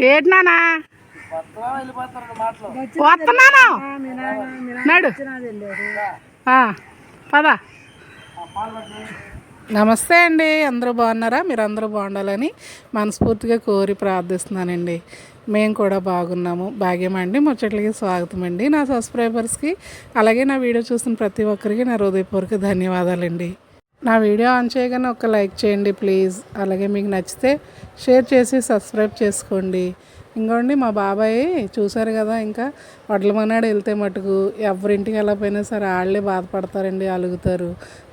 ఏంటి వస్తున్నాను నాడు. పద. నమస్తే అండి. అందరూ బాగున్నారా? మీరు అందరూ బాగుండాలని మనస్ఫూర్తిగా కోరి ప్రార్థిస్తున్నానండి. మేము కూడా బాగున్నాము. భాగ్యం అండి. ముచ్చట్లకి స్వాగతం అండి. నా సబ్స్క్రైబర్స్కి అలాగే నా వీడియో చూసిన ప్రతి ఒక్కరికి నా హృదయపూర్వక ధన్యవాదాలండి. నా వీడియో ఆన్ చేయగానే ఒక లైక్ చేయండి ప్లీజ్. అలాగే మీకు నచ్చితే షేర్ చేసి సబ్స్క్రైబ్ చేసుకోండి. ఇంకోండి మా బాబాయ్ చూశారు కదా ఇంకా వడ్ల మనాడు వెళ్తే మటుకు ఎవరింటికి వెళ్ళకపోయినా సరే వాళ్ళే బాధపడతారండి అలుగుతారు.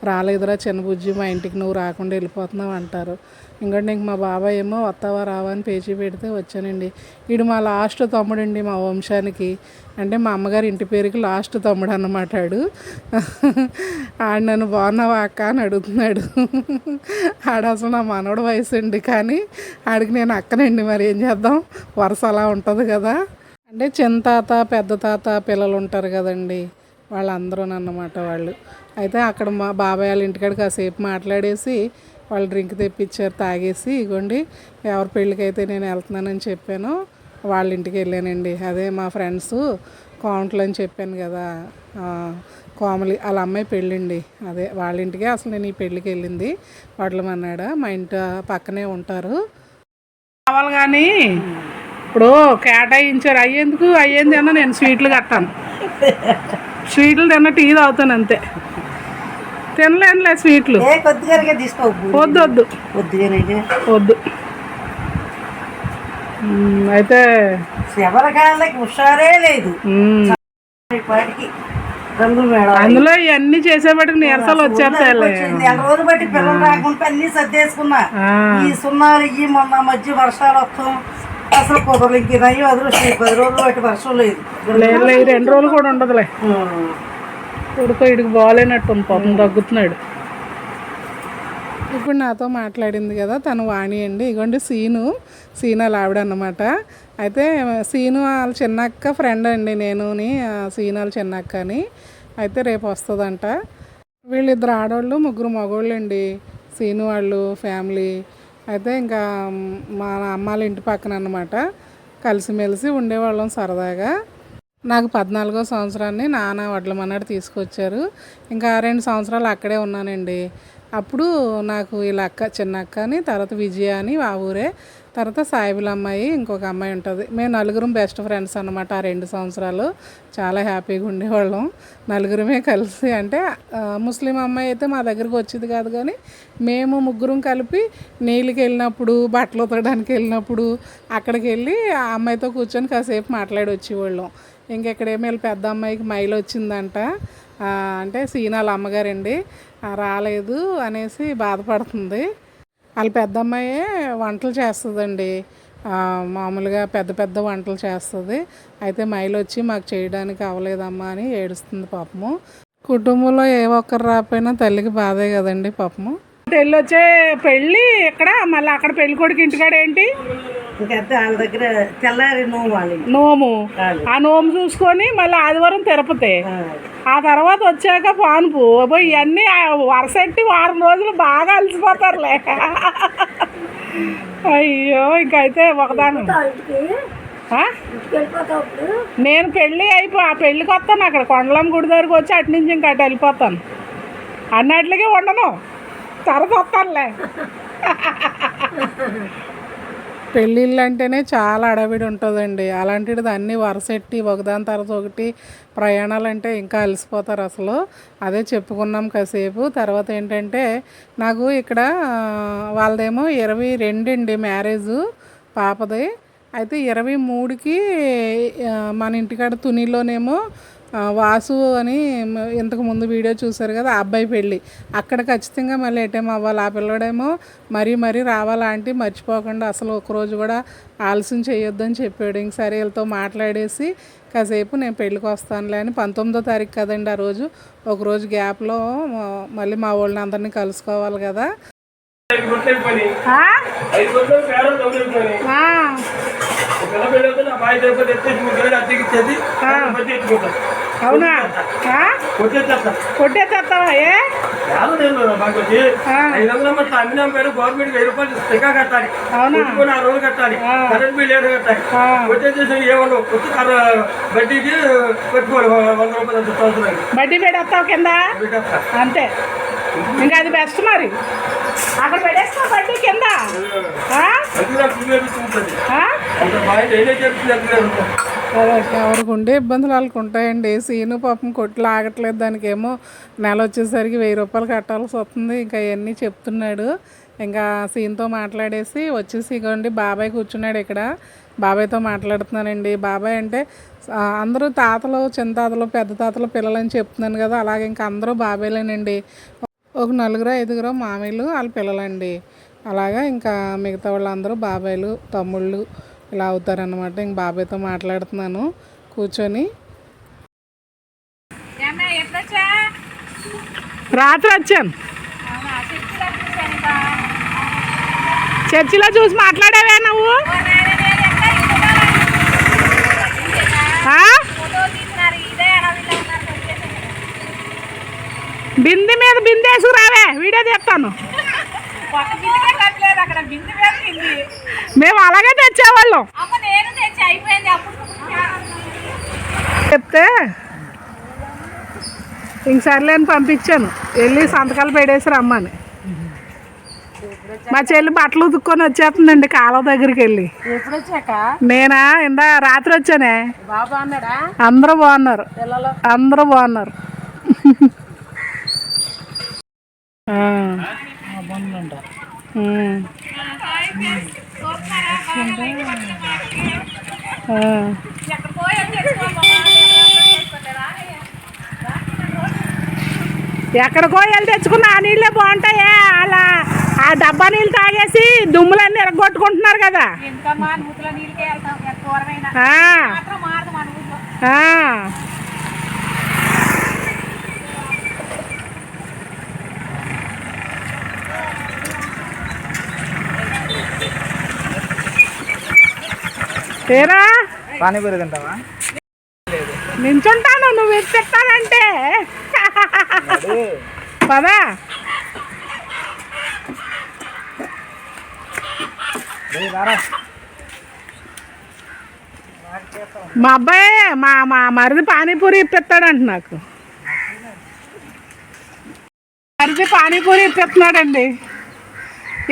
రాలేదురా చిన్న బుజ్జి మా ఇంటికి నువ్వు రాకుండా వెళ్ళిపోతున్నావు అంటారు. ఇంకోటి ఇంక మా బాబాయ్ ఏమో వస్తావా రావా అని పేచీ పెడితే వచ్చానండి. వీడు మా లాస్ట్ తమ్ముడండి మా వంశానికి. అంటే మా అమ్మగారి ఇంటి పేరుకి లాస్ట్ తమ్ముడు అన్నమాట ఆడు. ఆడు నన్ను బాగున్నావా అక్క అని అడుగుతున్నాడు. ఆడు అసలు నా మనవడు వయసు అండి కానీ ఆడికి నేను అక్కనండి మరి ఏం చేద్దాం? వరుస అలా ఉంటుంది కదా. అంటే చిన్న తాత పెద్ద తాత పిల్లలు ఉంటారు కదండి. వాళ్ళందరూ అన్నమాట వాళ్ళు. అయితే అక్కడ మా బాబాయ్ వాళ్ళ ఇంటికాడ కాసేపు మాట్లాడేసి వాళ్ళు డ్రింక్ తెప్పించారు తాగేసి ఇగోండి ఎవరి పెళ్ళికైతే నేను వెళ్తున్నానని చెప్పానో వాళ్ళ ఇంటికి వెళ్ళానండి. అదే మా ఫ్రెండ్స్ కౌంట్లు అని చెప్పాను కదా కోమలి వాళ్ళ అమ్మాయి పెళ్ళండి. అదే వాళ్ళ ఇంటికే అసలు నేను ఈ పెళ్ళికి వెళ్ళింది. వడ్లమన్నాడ మా ఇంటి పక్కనే ఉంటారు. కావాలి కానీ ఇప్పుడు కేటాయించారు. అయ్యేందుకు? అయ్యేంది అన్న నేను స్వీట్లు కట్టాను. స్వీట్లు తిన్న టీ తాగుతాను అంతే. తినలేనులే స్వీట్లు. ఏ కొద్దిగా తీసుకో వద్దు వద్దు. వద్దు అయితే. ఎవరికాళ్ళకి హుషారే లేదు. అందులో ఇవన్నీ చేసేపటికి నీరసాలు. నెల రోజులు బట్టి పిల్లలు రాకుండా అన్ని సర్దేసుకున్నా. ఈ సున్నాలు ఇవి మొన్న మధ్య వర్షాలు వస్తాం. అసలు కుదరలు ఇంక నయ్యి అదృష్టం. పది రోజులు బట్టి వర్షం లేదు. లేదులే ఈ రెండు రోజులు కూడా ఉండదులే. ఉడుకో ఇడికి బాగాలేనట్టు పాపం తగ్గుతున్నాడు ఇప్పుడు నాతో మాట్లాడింది కదా తను వాణి అండి. ఇగోండి సీను సీను వాళ్ళ ఆవిడ అన్నమాట. అయితే సీను వాళ్ళ చిన్నక్క ఫ్రెండ్ అండి నేనుని ఆ సీను వాళ్ళ చిన్నక్క అని అయితే రేపు వస్తుందంట. వీళ్ళిద్దరు ఆడవాళ్ళు ముగ్గురు మగవాళ్ళు అండి సీను వాళ్ళు ఫ్యామిలీ. అయితే ఇంకా మా అమ్మ వాళ్ళ ఇంటి పక్కన అన్నమాట. కలిసిమెలిసి ఉండేవాళ్ళం సరదాగా. నాకు పద్నాలుగో సంవత్సరాన్ని నాన్న వడ్ల మన్నాడు తీసుకొచ్చారు. ఇంకా ఆ రెండు సంవత్సరాలు అక్కడే ఉన్నానండి. అప్పుడు నాకు వీళ్ళ అక్క చిన్న అక్క అని తర్వాత విజయ అని ఆ ఊరే తర్వాత సాయిబుల అమ్మాయి ఇంకొక అమ్మాయి ఉంటుంది. మేము నలుగురం బెస్ట్ ఫ్రెండ్స్ అన్నమాట ఆ రెండు సంవత్సరాలు. చాలా హ్యాపీగా ఉండేవాళ్ళం. నలుగురమే కలిసి అంటే ముస్లిం అమ్మాయి అయితే మా దగ్గరికి వచ్చేది కాదు కానీ మేము ముగ్గురం కలిపి నీళ్ళకి వెళ్ళినప్పుడు బట్టలు ఉతకడానికి వెళ్ళినప్పుడు అక్కడికి వెళ్ళి ఆ అమ్మాయితో కూర్చొని కాసేపు మాట్లాడి వచ్చేవాళ్ళం ఇంకెక్కడేమో వీళ్ళ పెద్ద అమ్మాయికి మైలు వచ్చిందంట. అంటే సీనాల అమ్మగారండి. రాలేదు అనేసి బాధపడుతుంది. వాళ్ళ పెద్ద అమ్మాయే వంటలు చేస్తుందండి. మామూలుగా పెద్ద పెద్ద వంటలు చేస్తుంది. అయితే మైలు వచ్చి మాకు చేయడానికి అవ్వలేదమ్మా అని ఏడుస్తుంది పాపము. కుటుంబంలో ఏ ఒక్కరు రాకపోయినా తల్లికి బాధే కదండి పాపము. పెళ్ళి వచ్చే పెళ్ళి ఇక్కడ మళ్ళీ అక్కడ పెళ్ళి కొడుకు ఇంటికాడ ఏంటి ఇంకంతే వాళ్ళ దగ్గర తెల్లారి నోము ఆ నోము చూసుకొని మళ్ళీ ఆదివారం తిరుపతి. ఆ. తర్వాత వచ్చాక పానుపు. పోయి ఇవన్నీ వరసెట్టి వారం రోజులు బాగా అలసిపోతారులే. అయ్యో ఇంకైతే ఒకదాని? నేను పెళ్ళి అయిపో ఆ పెళ్ళికి వస్తాను అక్కడ. కొండలం గుడి దగ్గరకు వచ్చి అటు నుంచి ఇంకా అటు వెళ్ళిపోతాను. అన్నట్లుగా ఉండను. తర్వాత వస్తానులే. పెళ్ళిళ్ళు అంటేనే చాలా అడవిడి ఉంటుందండి. అలాంటిది అన్నీ వరసెట్టి ఒకదాని తర్వాత ఒకటి ప్రయాణాలు అంటే ఇంకా అలసిపోతారు అసలు. అదే చెప్పుకున్నాం కాసేపు. తర్వాత ఏంటంటే నాకు ఇక్కడ వాళ్ళదేమో ఇరవై రెండు అండి మ్యారేజ్ పాపది. అయితే ఇరవై మూడుకి మన ఇంటికాడ తునిలోనేమో వాసు అని ఇంతకు ముందు వీడియో చూశారు కదా ఆ అబ్బాయి పెళ్ళి. అక్కడ ఖచ్చితంగా మళ్ళీ ఎటేమో అవ్వాలి. ఆ పిల్లడేమో మరీ మరీ రావాలా అంటే మర్చిపోకుండా అసలు ఒక రోజు కూడా ఆలస్యం చేయొద్దని చెప్పాడు. ఇంక సరే వీళ్ళతో మాట్లాడేసి కాసేపు నేను పెళ్ళికి వస్తానులే అని పంతొమ్మిదో తారీఖు కదండి ఆ రోజు. ఒక రోజు గ్యాప్లో మళ్ళీ మా వాళ్ళని అందరినీ కలుసుకోవాలి కదా. ఆ? బట్టి అవునా? ఆ? కొట్టేస్తా కొట్టేసేస్తావా ఏ. ఐదు వందల మంది అమ్మినాం పేరు గవర్నమెంట్ వెయ్యి రూపాయలు టికా కట్టాలి. అవునా? కొట్టుకొని ఆ రోజు కట్టాలి. కరెంట్ బిల్ ఏడు కట్టాలి. వచ్చేసేసి ఏమన్నా పెట్టుకోవాలి. వంద రూపాయలు బడ్డీ పెడేస్తావు కింద. అంతే. ఇంకా అది బెస్ట్ మరి. అక్కడ పెట్టేస్తావు బడ్డీ కింద? ఎవరికి ఉండే ఇబ్బందులు వాళ్ళకి ఉంటాయండి. సీను పాపం కొట్లు ఆగట్లేదు దానికేమో నెల వచ్చేసరికి వెయ్యి రూపాయలు కట్టాల్సి వస్తుంది. ఇంకా అవన్నీ చెప్తున్నాడు. ఇంకా సీన్తో మాట్లాడేసి వచ్చేసి ఇగోండి బాబాయ్ కూర్చున్నాడు ఇక్కడ. బాబాయ్తో మాట్లాడుతున్నానండి. బాబాయ్ అంటే అందరూ తాతలు చిన్న తాతలు పెద్ద తాతలు పిల్లలని చెప్తున్నాను కదా. అలాగే ఇంకా అందరూ బాబాయ్లేనండి. ఒక నలుగురు ఐదుగురు మామయ్యలు వాళ్ళ పిల్లలండి. అలాగా ఇంకా మిగతా వాళ్ళందరూ బాబాయ్లు తమ్ముళ్ళు ఇలా అవుతారనమాట ఇంక బాబాయ్తో మాట్లాడుతున్నాను. కూర్చొని. రాత్రి వచ్చాను. చర్చిలో చూసి మాట్లాడావే నువ్వు? బింది మీద బింది వేసుకురావే. వీడియో తీస్తాను. పెట్టింది మేము అలాగే తెచ్చేవాళ్ళం. అమ్మ నేను తెచ్చి అయిపోయింది అప్పుడు చెప్తే ఇంక సర్లేని పంపించాను. వెళ్ళి సంతకాలు పెడేసి రమ్మని. మా చెల్లి బట్టలు ఉతుక్కొని వచ్చేస్తుందండి కాలువ దగ్గరికి వెళ్ళి. ఎప్పుడు వచ్చాక నేనా? ఇందా రాత్రి వచ్చానే. బాబా అన్నాడా? అందరూ బాగున్నారు. పిల్లలు? అందరూ బాగున్నారు. ఆ. ఎక్కడికో వెళ్ళి తెచ్చుకున్న ఆ నీళ్ళే బాగుంటాయే. అలా ఆ డబ్బా నీళ్ళు తాగేసి దుమ్ములన్నీ ఎరగొట్టుకుంటున్నారు కదా. ఇంకా మా నూతుల నీళ్ళకే వెళ్తాం ఏరా? పానీపూరి తింటావా? నించుంటాను నువ్వు ఎత్తిస్తానంటే పదా. రారా? మా అబ్బాయి మా మా మరిది పానీపూరి ఇప్పిస్తాడంట నాకు. మరిది పానీపూరి ఇప్పిస్తున్నాడండి.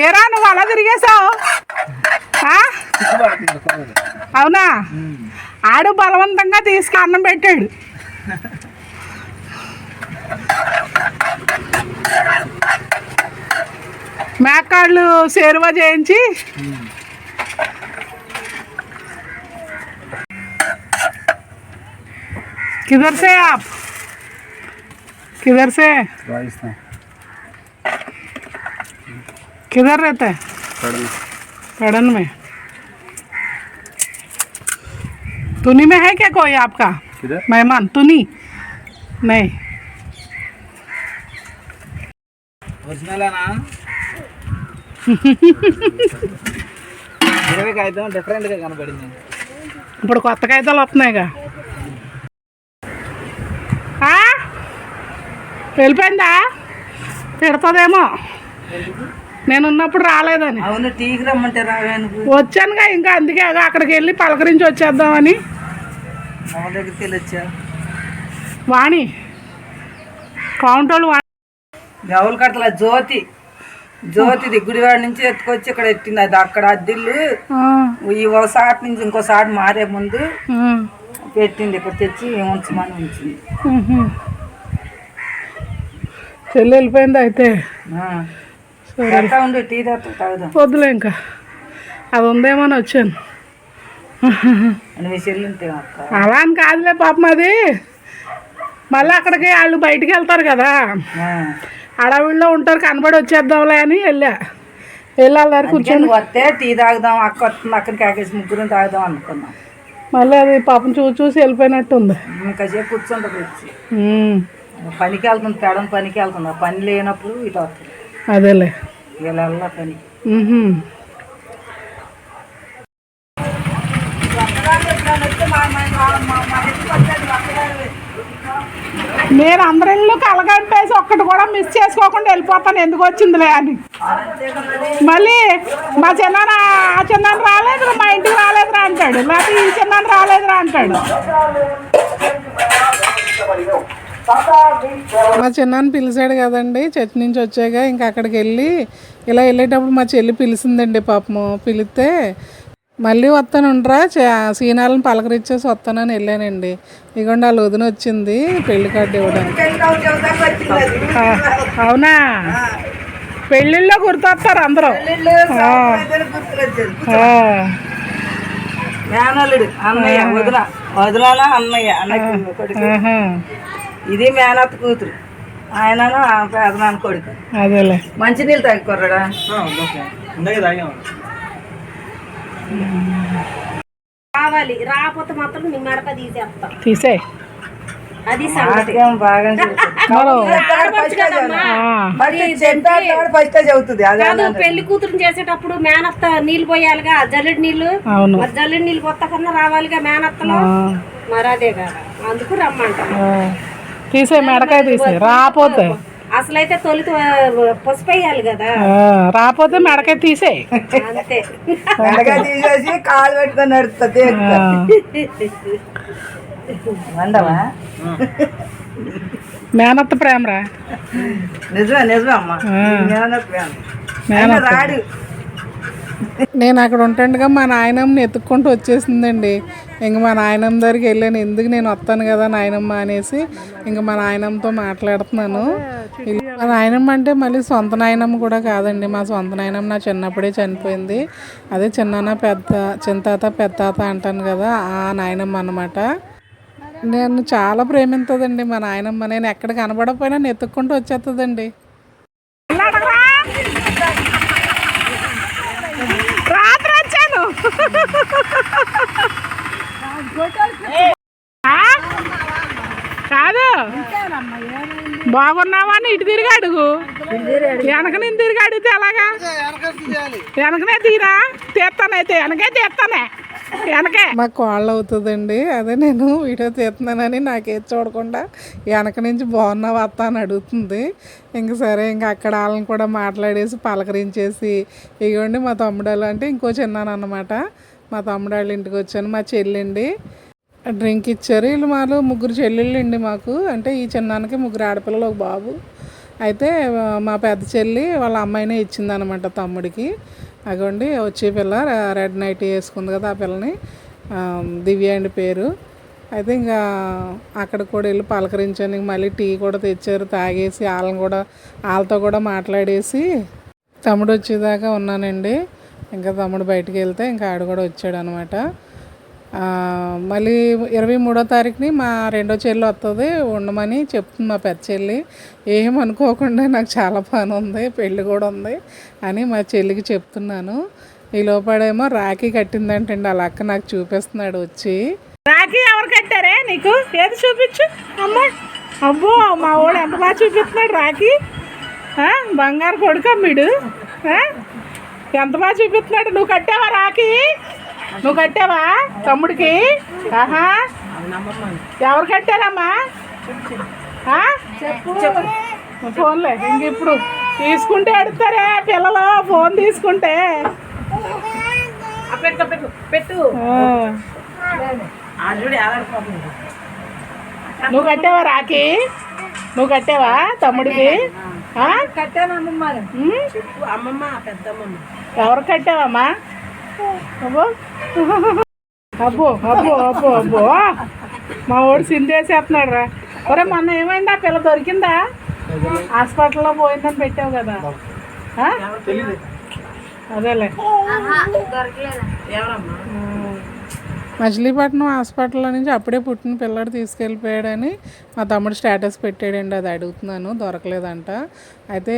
ఏరా నువ్వు అలా తిరిగేసావు ఆ? అవునా ఆడు బలవంతంగా తీసుకు అన్నం పెట్టాడు మేకాళ్ళు సేరువా చేయించి किधर से आप किधर से రాజస్థాన్ किधर रहता है पड़न में तुनी में है क्या कोई आपका किधर मेहमान तुनी नहीं ఒరిజినలేనా ఇరవై కాగితం డిఫరెంట్గా కనపడింది ఇప్పుడు కొత్త కాగితాలు వస్తున్నాయిగా ఆ? వెళ్ళిపోయిందా తిడుతుందేమో నేను ఉన్నప్పుడు రాలేదని అవును టీకి రమ్మంటే రావే నువ్వు వచ్చానుగా ఇంకా అందుకే అగో అక్కడికి వెళ్ళి పలకరించి వచ్చేద్దామని దగ్గరికి వాణి. కౌంటోళ్ళు వాణి. గౌలు కడతల జ్యోతి. జ్యోతిది గుడివాడ నుంచి ఎత్తుకొచ్చి ఇక్కడ ఎట్టింది అది అక్కడ అద్దిల్లు. ఈ ఒకసారి నుంచి ఇంకోసారి మారే ముందు పెట్టింది. ఇక్కడ తెచ్చి ఉంచమని ఉంచింది. చెల్లి వెళ్ళిపోయింది అయితే. ఎట్లా ఉండి టీ తాగుదాం. వద్దులే ఇంకా. అది వచ్చాను అని అక్క అలా అని కాదులే పాపం అది. మళ్ళీ అక్కడికి వాళ్ళు బయటికి వెళ్తారు కదా. అడవిలో ఉంటారు కనబడి వచ్చేద్దాంలే అని వెళ్ళా. వెళ్ళి వాళ్ళ దగ్గర అందుకే కూర్చొని వస్తే టీ తాగుదాం అక్క వస్తుంది అక్కడికి కాకేసి ముగ్గురం తాగుదాం అనుకున్నాం. మళ్ళీ అది పాపం చూసి చూసి వెళ్ళిపోయినట్టు ఉంది. ఇంకా సేపు కూర్చుంటుంది వచ్చి పనికి వెళ్తుంది పేడం పనికి వెళ్తుంది. పని లేనప్పుడు ఇటు వస్తుంది. అదేలే. వెళ్ళా పని ఉహు. నేను అందరిళ్ళు కలగంపేసి ఒక్కటి కూడా మిస్ చేసుకోకుండా వెళ్ళిపోతాను. ఎందుకు వచ్చిందిలే అని. మళ్ళీ మా చిన్నాన్న ఆ చిన్నాన్న రాలేదురా మా ఇంటికి రాలేదురా అంటాడు. లేకపోతే ఈ చిన్నాన్న రాలేదురా అంటాడు. మా చిన్నాన్న పిలిచాడు కదండి. చర్చి నుంచి వచ్చాక ఇంకా అక్కడికి వెళ్ళి ఇలా వెళ్ళేటప్పుడు మా చెల్లి పిలిచిందండి పాపము. పిలిస్తే మళ్ళీ వస్తానుండ్రా సీనాలను పలకరించేసి వస్తానని వెళ్ళానండి ఇగోండి వాళ్ళ వదిన వచ్చింది పెళ్ళి కార్డు ఇవ్వడానికి అవునా పెళ్ళిళ్ళలో గుర్తొస్తారు అందరూ మేనల్లుడు అన్నయ్య వదిన వదిన అన్నయ్య అన్నయ్య కొడుకు ఇది మేనత్త కూతురు ఆయన పెదనాన్న కొడుకు అదేలే మంచినీళ్ళు ఇందాక తాగాము రావాలి రాకపోతే మాత్రం నీ మెడక తీసేస్తాం. తీసే. అది పెళ్ళి కూతురు చేసేటప్పుడు మేనత్త నీళ్ళు పోయాలిగా జల్లెడి నీళ్ళు. అవును. మరి జల్లెడి నీళ్ళు కొత్త కన్నా రావాలిగా మేనత్తలో? మరి అదే కదా. అందుకు రమ్మంటాం తీసే మెడకాయ తీసే. రాపోతే. అసలైతే తొలి పసుపు వేయాలి కదా. ఆ, రాపోతే మెడకాయ తీసే. అంతే. వెనక తీసేసి కాలు పెట్టుకొని నడుస్తుంది వండవా? మేనత్త ప్రేమరా? నిజమే నిజమే అమ్మా. మేనత్త ప్రేమ. రాడు. నేను అక్కడ ఉంటుండగా మా నాయనమ్మని ఎత్తుక్కుంటూ వచ్చేసిందండి. ఇంక మా నాయనమ్మ దగ్గరికి వెళ్ళాను. ఎందుకు నేను వస్తాను కదా నాయనమ్మ అనేసి ఇంక మా నాయనమ్మతో మాట్లాడుతున్నాను. మా నాయనమ్మ అంటే మళ్ళీ సొంత నాయనమ్మ కూడా కాదండి. మా సొంత నాయనమ్మ నా చిన్నప్పుడే చనిపోయింది. అదే చిన్నాన్న పెద్ద చింతాత పెద్దాత అంటాను కదా ఆ నాయనమ్మ అన్నమాట. నేను చాలా ప్రేమిస్తుందండి మా నాయనమ్మ. నేను ఎక్కడ కనబడకపోయినా నేను ఎత్తుక్కుంటూ వచ్చేస్తుందండి రాత్రి వచ్చాను ఆ? కాదు. బాగున్నావా అని ఇటు తిరిగి అడుగు. వెనక నేను తిరిగి అడిగితే ఎలాగా? వెనకనే తీరా? తీస్తానైతే వెనకే తీస్తానే. వెనకే. మా కోళ్ళు అవుతుందండి. అదే నేను వీడియో తీస్తున్నానని నాకేది చూడకుండా వెనక నుంచి బాగున్నావా అత్త అని అడుగుతుంది. ఇంక సరే ఇంకా అక్కడ వాళ్ళని కూడా మాట్లాడేసి పలకరించేసి ఇవ్వండి మా తమ్ముడు వాళ్ళు అంటే ఇంకో చిన్నాను మా తమ్ముడు వాళ్ళ ఇంటికి వచ్చాను మా చెల్లిండి. డ్రింక్ ఇచ్చారు. వీళ్ళు మాలో ముగ్గురు చెల్లెళ్ళు అండి మాకు. అంటే ఈ చిన్నానికి ముగ్గురు ఆడపిల్లలు ఒక బాబు. అయితే మా పెద్ద చెల్లి వాళ్ళ అమ్మాయినే ఇచ్చిందనమాట తమ్ముడికి. అగోండి వచ్చే పిల్ల రెడ్ నైట్ వేసుకుంది కదా ఆ పిల్లని. దివ్య అండి పేరు. అయితే ఇంకా అక్కడ కూడా వెళ్ళి పలకరించాను. మళ్ళీ టీ కూడా తెచ్చారు తాగేసి వాళ్ళని కూడా వాళ్ళతో కూడా మాట్లాడేసి తమ్ముడు వచ్చేదాకా ఉన్నానండి. ఇంకా తమ్ముడు బయటికి వెళ్తే ఇంకా ఆడు కూడా వచ్చాడు అనమాట మళ్ళీ ఇరవై మూడో తారీఖుని మా రెండో చెల్లి వస్తుంది ఉండమని చెప్తుంది మా పెద్ద చెల్లి. ఏం అనుకోకుండా నాకు చాలా పని ఉంది పెళ్ళి కూడా ఉంది అని మా చెల్లికి చెప్తున్నాను. ఈ లోపడేమో రాఖీ కట్టిందంటండి వాళ్ళ అక్క నాకు చూపిస్తున్నాడు వచ్చి. రాఖీ ఎవరు కట్టారే నీకు? ఏది చూపించు? అమ్మ. అబ్బో మా వాడు ఎంత బాగా చూపిస్తున్నాడు రాఖీ? బంగారు కొడుక మీడు ఎంత బాగా చూపిస్తున్నాడు? నువ్వు కట్టావా రాఖీ? నువ్వు కట్టావా తమ్ముడికి? ఆహా. ఎవరు కట్టారమ్మా? ఫోన్లే ఇంక ఇప్పుడు తీసుకుంటే ఎడతారే పిల్లలు ఫోన్ తీసుకుంటే. పెట్టు పెట్టు. నువ్వు కట్టావా రాఖీ? నువ్వు కట్టావా తమ్ముడికి? ఆ? ఉమ్? అమ్మమ్మ పెద్దమ్మమ్మ ఎవరు కట్టావమ్మా? అబ్బో. అబ్బో అబ్బో అబ్బో అబ్బో. మా వాడు సిందేసేస్తున్నాడు రా. ఒరే మొన్న ఏమైందా? పిల్ల దొరికిందా? హాస్పిటల్లో పోయిందని పెట్టావు కదా. ఆ? అదేలే. మచిలీపట్నం హాస్పిటల్లో నుంచి అప్పుడే పుట్టిన పిల్లడు తీసుకెళ్ళిపోయాడని మా తమ్ముడు స్టేటస్ పెట్టాడండి అది అడుగుతున్నాను. దొరకలేదంట. అయితే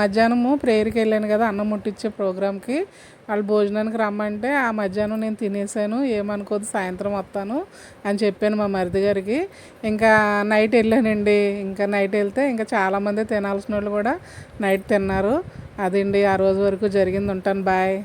మధ్యాహ్నము ప్రేయర్కి వెళ్ళాను కదా అన్నం ముట్టించే ప్రోగ్రామ్కి. వాళ్ళు భోజనానికి రమ్మంటే ఆ మధ్యాహ్నం నేను తినేసాను ఏమనుకోదు సాయంత్రం వస్తాను అని చెప్పాను మా మరిది గారికి. ఇంకా నైట్ వెళ్ళానండి. ఇంకా నైట్ వెళ్తే ఇంకా చాలామంది తినాల్సిన వాళ్ళు కూడా నైట్ తిన్నారు. అదండి ఆ రోజు వరకు జరిగింది. ఉంటాను బాయ్.